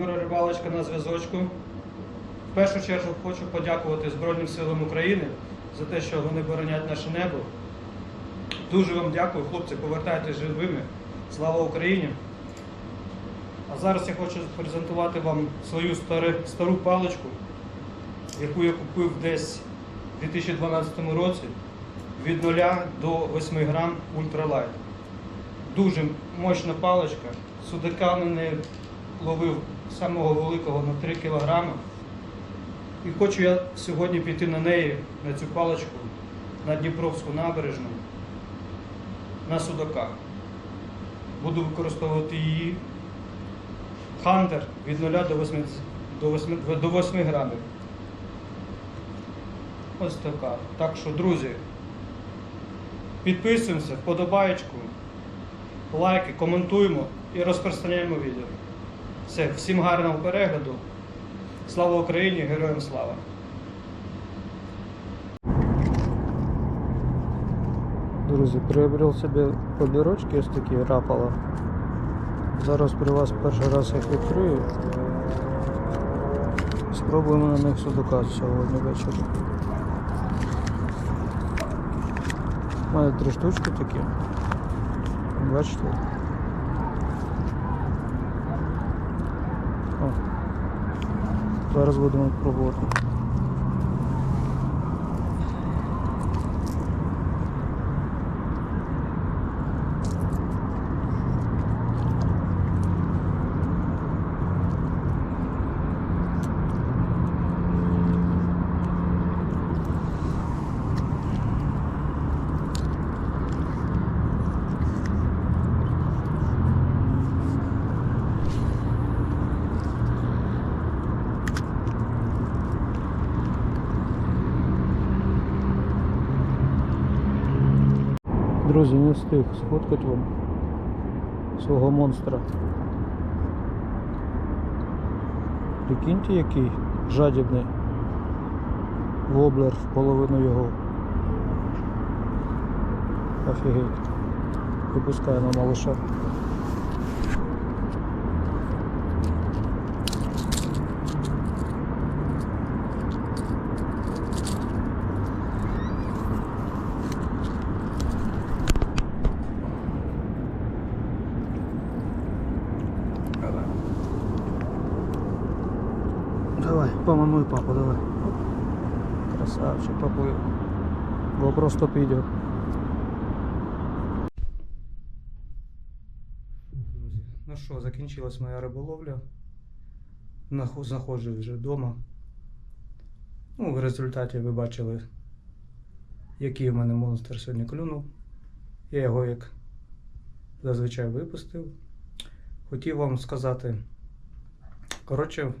Юра Рибалочка на зв'язочку. В першу чергу хочу подякувати Збройним силам України за те, що вони боронять наше небо. Дуже вам дякую, хлопці, повертайтеся живими. Слава Україні! А зараз я хочу презентувати вам свою старе- стару паличку, яку я купив десь у 2012 році від 0 до 8 грам ультралайт. Дуже мощна паличка. Неї ловив самого великого на 3 кг. І хочу я сьогодні піти на неї, на цю паличку, на Дніпровську набережну, на судаках. Буду використовувати її. Хантер від 0 до 8, до 8, до 8 грамів. Ось така. Так що, друзі, підписуємося, вподобаєчку, лайки, коментуємо і розпространяємо відео. Все, всім гарного перегляду. Слава Україні, героям слава! Друзі, приобрел собі побірочки ось такі рапала. Зараз при вас перший раз їх відкрию. Спробуємо на них судака сьогодні ввечері. У мене три штучки такі. Бачите? Зараз будемо пробувати. Друзі, не встиг сфоткати вам свого монстра. Прикиньте, який жадібний воблер в половину його. Офігеть. Випускаємо малыша. Давай, помануй папу, давай. Красавчик, поплыл. Вопрос топ идет. Ну що, закінчилась моя риболовля. Знаходжу вже вдома. Ну, в результаті ви бачили, який в мене монстр сьогодні клюнув. Я його як зазвичай випустив. Хотів вам сказати. Коротше,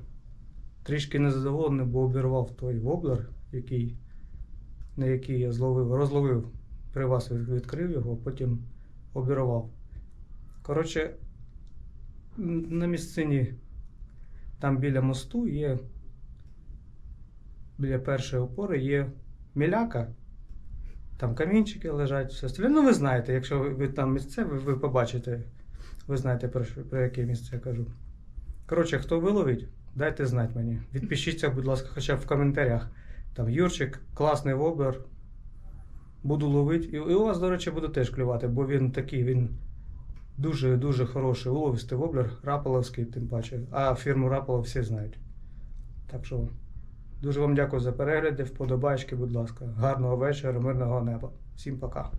трішки незадоволений, бо обірвав той воблер, який, на який я зловив, розловив, при вас відкрив його, потім обірвав. Коротше, на місцині, там біля мосту є, біля першої опори є міляка. Там камінчики лежать, все остальне. Ну, ви знаєте, якщо ви там місцеві, ви побачите, ви знаєте про, про яке місце я кажу. Коротше, хто виловить, дайте знати мені. Відпишіться, будь ласка, хоча б в коментарях. Там Юрчик, класний воблер. Буду ловити. І, у вас, до речі, буде теж клювати, бо він такий, він дуже-дуже хороший уловистий воблер, Раполовський, тим паче. А фірму Раполов всі знають. Так що дуже вам дякую за перегляди, вподобайки, будь ласка. Гарного вечора, мирного неба. Всім пока.